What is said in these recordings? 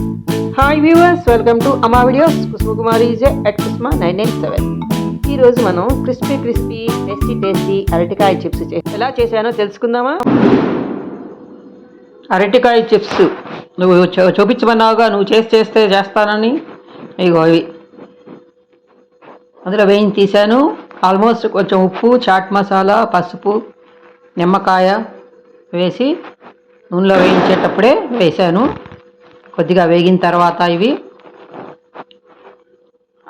Hi viewers welcome to Amma videos Kusumakumari J at Kusma nine nine seven ఈరోజు మనం crispy crispy tasty tasty అరటికాయ chips ఎలా చేశానో తెలుసుకుందామా? అరటికాయ చిప్స్ నువ్వు చూ- చూపించమన్నావుగా నువ్వు చేసి చేస్తే చేస్తానని. ఇగో ఇవి. అందులో వేయించి తీశాను. ఆల్మోస్ట్ కొంచెం ఉప్పు చాట్ మసాలా పసుపు నిమ్మకాయ వేసి నూనెలో వేయించేటప్పుడే వేశాను. కొద్దిగా వేగిన తర్వాత ఇవి.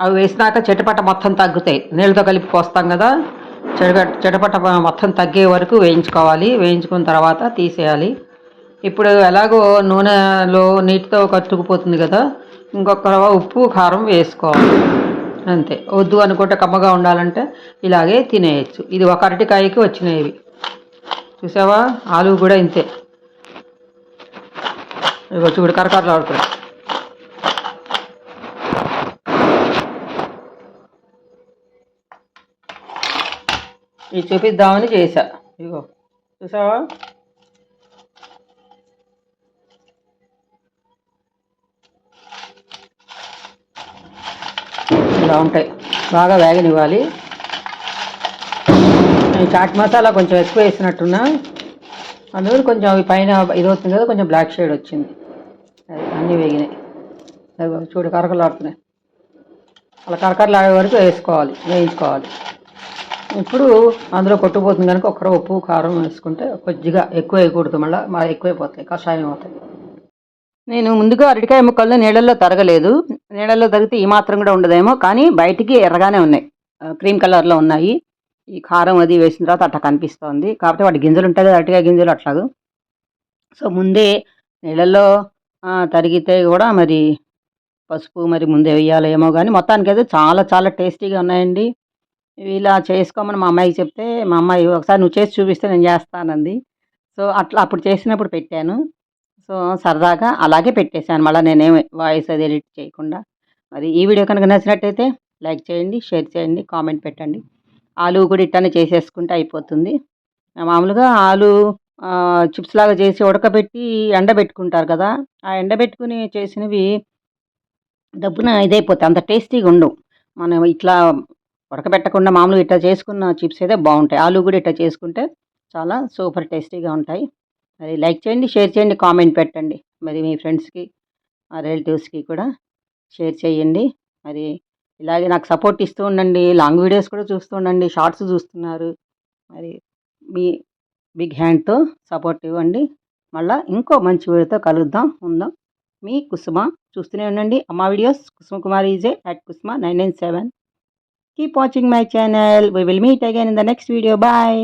అవి వేసినాక చెటపట మొత్తం తగ్గుతాయి. నీళ్ళతో కలిపి పోస్తాం కదా. చెడ చెటపట మొత్తం తగ్గే వరకు వేయించుకోవాలి. వేయించుకున్న తర్వాత తీసేయాలి. ఇప్పుడు ఎలాగో నూనెలో నీటితో కట్టుకుపోతుంది కదా. ఇంకొక ఉప్పు కారం వేసుకోవాలి. అంతే. వద్దు అనుకుంటే కమ్మగా ఉండాలంటే ఇలాగే తినేయచ్చు. ఇది ఒక అరటికాయకి వచ్చినాయి చూసావా? ఆలు కూడా ఇంతే. ఇగో చూడు కరకరలు ఆడుతుంది ఇది చూపిద్దామని చేశా ఇగో చూసావా? ఇలా ఉంటాయి. బాగా వేగనివ్వాలి. ఈ చాట్ మసాలా కొంచెం ఎక్కువ వేసినట్టున్నా. అందువల్ల కొంచెం అవి పైన ఇది అవుతుంది కదా కొంచెం బ్లాక్ షేడ్ వచ్చింది. అన్నీ వేగినాయి. అవి చూడు కరకలు ఆడుతున్నాయి అలా కరకరలు ఆడే వరకు వేసుకోవాలి వేయించుకోవాలి. ఇప్పుడు అందులో కొట్టుకుపోతుంది కనుక ఒక్కర ఉప్పు కారం వేసుకుంటే కొద్దిగా ఎక్కువ వేయకూడదు మళ్ళీ మా ఎక్కువైపోతాయి కషాయం అవుతాయి. నేను ముందుగా అరటికాయ ముక్కలను నీళ్ళల్లో తరగలేదు. నీళ్ళల్లో తరిగితే ఈ మాత్రం కూడా ఉండదేమో కానీ బయటికి ఎర్రగానే ఉన్నాయి. క్రీమ్ కలర్లో ఉన్నాయి. ఈ కారం అది వేసిన తర్వాత అట్లా కనిపిస్తోంది. కాబట్టి వాటి గింజలు ఉంటాయి కదా అరటికాయ గింజలు అట్లాగు. సో ముందే నీళ్ళల్లో తరిగితే కూడా మరి పసుపు మరి ముందే వేయాలేమో కానీ మొత్తానికైతే చాలా చాలా టేస్టీగా ఉన్నాయండి. ఇవి ఇలా చేసుకోమని మా అమ్మాయికి చెప్తే మా అమ్మాయి ఒకసారి నువ్వు చేసి చూపిస్తే నేను చేస్తానంది. సో అట్లా అప్పుడు చేసినప్పుడు పెట్టాను. సో సరదాగా అలాగే పెట్టేశాను. మళ్ళీ నేనేం వాయిస్ అది ఎడిట్ చేయకుండా. మరి ఈ వీడియో కనుక నచ్చినట్టయితే లైక్ చేయండి షేర్ చేయండి కామెంట్ పెట్టండి. ఆలు కూడా ఇట్టనే చేసేసుకుంటే అయిపోతుంది. మామూలుగా ఆలు చిప్స్ లాగా చేసి ఉడకబెట్టి ఎండబెట్టుకుంటారు కదా ఆ ఎండబెట్టుకుని చేసినవి డబ్బున ఇదైపోతాయి. అంత టేస్టీగా ఉండవు. మనం ఇట్లా ఉడకబెట్టకుండా మామూలుగా ఇట్లా చేసుకున్న చిప్స్ అయితే బాగుంటాయి. ఆలు కూడా ఇట్లా చేసుకుంటే చాలా సూపర్ టేస్టీగా ఉంటాయి. మరి లైక్ చేయండి షేర్ చేయండి కామెంట్ పెట్టండి. మరి మీ ఫ్రెండ్స్కి మా రిలేటివ్స్కి కూడా షేర్ చేయండి. మరి ఇలాగే నాకు సపోర్ట్ ఇస్తూ ఉండండి. లాంగ్ వీడియోస్ కూడా చూస్తూ ఉండండి. షార్ట్స్ చూస్తున్నారు. మరి మీ బిగ్ హ్యాండ్తో సపోర్ట్ ఇవ్వండి. మళ్ళీ ఇంకో మంచి వీడియోతో కలుద్దాం. ఉందాం. మీ కుసుమ చూస్తూనే ఉండండి. Amma videos Kusuma Kumar E J at Kusuma nine nine seven. Keep watching my channel. We will meet again in the next video. Bye.